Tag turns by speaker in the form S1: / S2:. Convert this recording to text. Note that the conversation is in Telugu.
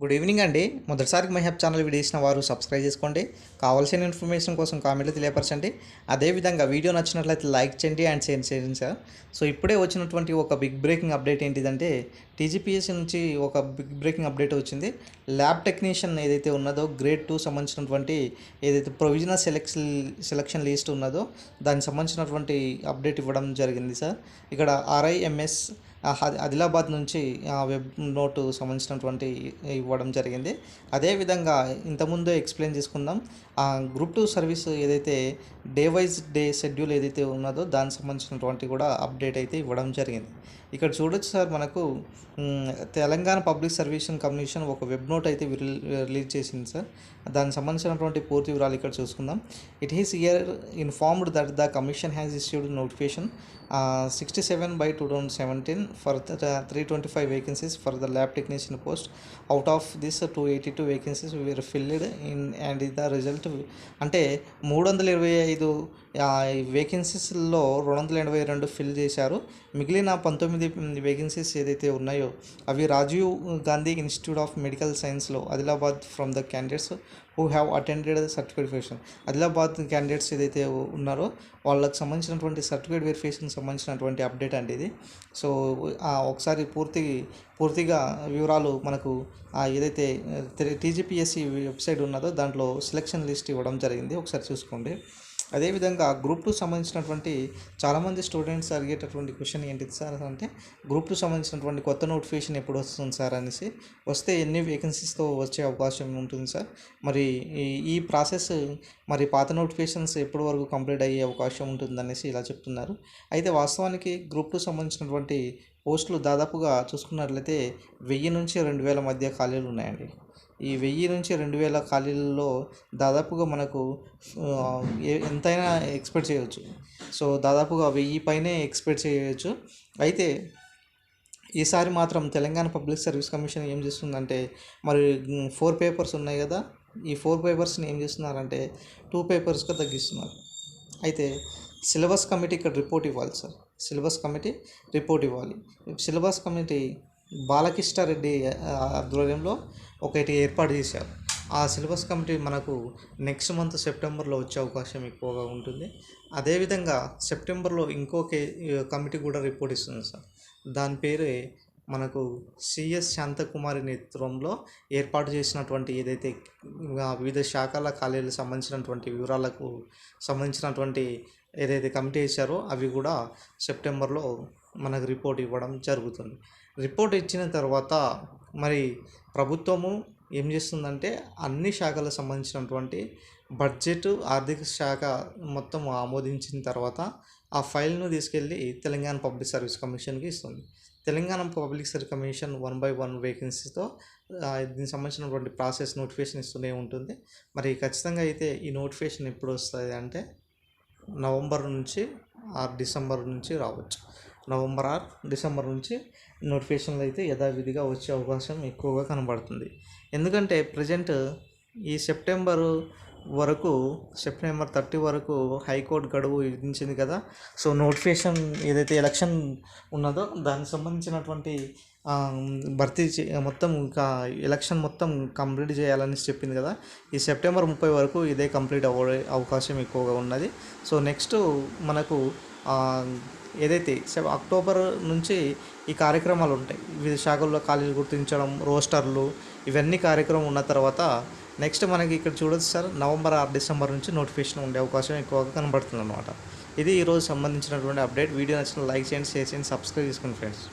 S1: గుడ్ ఈవినింగ్ అండి. మొదటిసారికి మై హెప్ ఛానల్ వీడియో ఇచ్చిన వారు సబ్స్క్రైబ్ చేసుకోండి. కావాల్సిన ఇన్ఫర్మేషన్ కోసం కామెంట్లు తెలియపరచండి. అదేవిధంగా వీడియో నచ్చినట్లయితే లైక్ చేయండి అండ్ షేర్ చేయండి సార్. సో ఇప్పుడే వచ్చినటువంటి ఒక బిగ్ బ్రేకింగ్ అప్డేట్ ఏంటిదంటే టీజీపీఎస్సీ నుంచి ఒక బిగ్ బ్రేకింగ్ అప్డేట్ వచ్చింది. ల్యాబ్ టెక్నీషియన్ ఏదైతే ఉన్నదో గ్రేడ్ టూ సంబంధించినటువంటి ఏదైతే ప్రొవిజనల్ సెలెక్షన్ సెలక్షన్ లిస్ట్ ఉన్నదో దానికి సంబంధించినటువంటి అప్డేట్ ఇవ్వడం జరిగింది సార్. ఇక్కడ ఆర్ఐఎంఎస్ ఆదిలాబాద్ నుంచి ఆ వెబ్ నోటు సంబంధించినటువంటి ఇవ్వడం జరిగింది. అదేవిధంగా ఇంతకుముందే ఎక్స్ప్లెయిన్ చేసుకుందాం. ఆ గ్రూప్ టూ సర్వీస్ ఏదైతే డే వైజ్ డే షెడ్యూల్ ఏదైతే ఉన్నదో దానికి సంబంధించినటువంటి కూడా అప్డేట్ అయితే ఇవ్వడం జరిగింది. ఇక్కడ చూడొచ్చు సార్ మనకు తెలంగాణ పబ్లిక్ సర్వీస్ కమిషన్ ఒక వెబ్ నోట్ అయితే రిలీజ్ చేసింది సార్. దానికి సంబంధించినటువంటి పూర్తి వివరాలు ఇక్కడ చూసుకుందాం. It is here informed that the commission has issued notification. Sixty seven by two thousand seventeen for three twenty five vacancies for the lab technician post out of this two eighty two vacancies were filled in and the result అంటే మూడు వందల ఇరవై ఐదు వేకెన్సీస్లో రెండు వందల ఎనభై రెండు ఫిల్ చేశారు. మిగిలిన పంతొమ్మిది వేకెన్సీస్ ఏదైతే ఉన్నాయో అవి Rajiv Gandhi institute of medical సైన్స్లో Adilabad from the candidates who have attended certificate verification Adilabad candidates ఏదైతే ఉన్నారో వాళ్ళకి సంబంధించినటువంటి సర్టిఫికేట్ వెరిఫికేషన్ సంబంధించినటువంటి అప్డేట్ అండి ఇది. సో ఆ, ఒకసారి పూర్తి పూర్తిగా వివరాలు మనకు ఏదైతే టీజీపీఎస్సీ వెబ్సైట్ ఉన్నదో దాంట్లో సెలక్షన్ లిస్ట్ ఇవ్వడం జరిగింది. ఒకసారి చూసుకోండి. అదేవిధంగా గ్రూప్ టూ సంబంధించినటువంటి చాలామంది స్టూడెంట్స్ అడిగేటటువంటి క్వశ్చన్ ఏంటిది సార్ అంటే గ్రూప్ టూ సంబంధించినటువంటి కొత్త నోటిఫికేషన్ ఎప్పుడు వస్తుంది సార్ అనేసి వస్తే ఎన్ని వేకెన్సీస్తో వచ్చే అవకాశం ఉంటుంది సార్? మరి ఈ ఈ ప్రాసెస్ మరి పాత నోటిఫికేషన్స్ ఎప్పటి వరకు కంప్లీట్ అయ్యే అవకాశం ఉంటుంది అనేసి ఇలా చెప్తున్నారు. అయితే వాస్తవానికి గ్రూప్ టూ సంబంధించినటువంటి పోస్టులు దాదాపుగా చూసుకున్నట్లయితే వెయ్యి నుంచి రెండు వేల మధ్య ఖాళీలు ఉన్నాయండి. ఈ వెయ్యి నుంచి రెండు వేల ఖాళీలలో దాదాపుగా మనకు ఏ- ఎంతైనా ఎక్స్పెక్ట్ చేయవచ్చు సో దాదాపుగా వెయ్యి పైనే ఎక్స్పెక్ట్ చేయవచ్చు అయితే ఈసారి మాత్రం తెలంగాణ పబ్లిక్ సర్వీస్ కమిషన్ ఏం చేస్తుందంటే మరి ఫోర్ పేపర్స్ ఉన్నాయి కదా ఈ ఫోర్ పేపర్స్ని ఏం చేస్తున్నారంటే టూ పేపర్స్గా తగ్గిస్తున్నారు. అయితే సిలబస్ కమిటీ ఇక్కడ రిపోర్ట్ ఇవ్వాలి సార్. సిలబస్ కమిటీ రిపోర్ట్ ఇవ్వాలి. సిలబస్ కమిటీ బాలకృష్ణారెడ్డి ఆధ్వర్యంలో ఒకటి ఏర్పాటు చేశారు. ఆ సిలబస్ కమిటీ మనకు నెక్స్ట్ మంత్ సెప్టెంబర్లో వచ్చే అవకాశం ఎక్కువగా ఉంటుంది. అదేవిధంగా సెప్టెంబర్లో ఇంకొక కమిటీ కూడా రిపోర్ట్ ఇస్తుంది సార్. దాని పేరే మనకు సిఎస్ శాంతకుమారి నేతృత్వంలో ఏర్పాటు చేసినటువంటి ఏదైతే వివిధ శాఖల ఖాళీలకు సంబంధించినటువంటి వివరాలకు సంబంధించినటువంటి ఏదైతే కమిటీ వేశారో అవి కూడా సెప్టెంబర్లో మనకు రిపోర్ట్ ఇవ్వడం జరుగుతుంది. రిపోర్ట్ ఇచ్చిన తర్వాత మరి ప్రభుత్వము ఏం చేస్తుందంటే అన్ని శాఖలకు సంబంధించినటువంటి బడ్జెట్ ఆర్థిక శాఖ మొత్తం ఆమోదించిన తర్వాత ఆ ఫైల్ను తీసుకెళ్ళి తెలంగాణ పబ్లిక్ సర్వీస్ కమిషన్కి ఇస్తుంది. Telangana public service commission one by one వేకెన్సీతో దీనికి సంబంధించినటువంటి ప్రాసెస్ నోటిఫికేషన్ ఇస్తూనే ఉంటుంది. మరి ఖచ్చితంగా అయితే ఈ నోటిఫికేషన్ ఎప్పుడు వస్తుంది అంటే నవంబర్ నుంచి ఆ డిసెంబర్ నుంచి రావచ్చు. నవంబర్ ఆర్ డిసెంబర్ నుంచి నోటిఫికేషన్లు అయితే యథావిధిగా వచ్చే అవకాశం ఎక్కువగా కనబడుతుంది. ఎందుకంటే ప్రజెంట్ ఈ సెప్టెంబరు వరకు సెప్టెంబర్ థర్టీ వరకు హైకోర్టు గడువు విధించింది కదా. సో నోటిఫికేషన్ ఏదైతే ఎలక్షన్ ఉన్నదో దానికి సంబంధించినటువంటి భర్తీ చే మొత్తం ఇంకా ఎలక్షన్ మొత్తం కంప్లీట్ చేయాలని చెప్పింది కదా. ఈ సెప్టెంబర్ ముప్పై వరకు ఇదే కంప్లీట్ అవ్వే అవకాశం ఎక్కువగా ఉన్నది. సో నెక్స్ట్ మనకు ఏదైతే అక్టోబర్ నుంచి ఈ కార్యక్రమాలు ఉంటాయి. వివిధ శాఖల్లో ఖాళీలు గుర్తించడం రోస్టర్లు ఇవన్నీ కార్యక్రమం ఉన్న తర్వాత నెక్స్ట్ మనకి ఇక్కడ చూడొచ్చు సార్ నవంబర్ ఆరు డిసెంబర్ నుంచి నోటిఫికేషన్ ఉండే అవకాశం ఎక్కువగా కనబడుతుంది అనమాట ఇది ఈరోజు సంబంధించినటువంటి అప్డేట్. వీడియో నచ్చిన లైక్ చేయండి షేర్ చేయండి సబ్స్క్రైబ్ చేసుకోండి ఫ్రెండ్స్.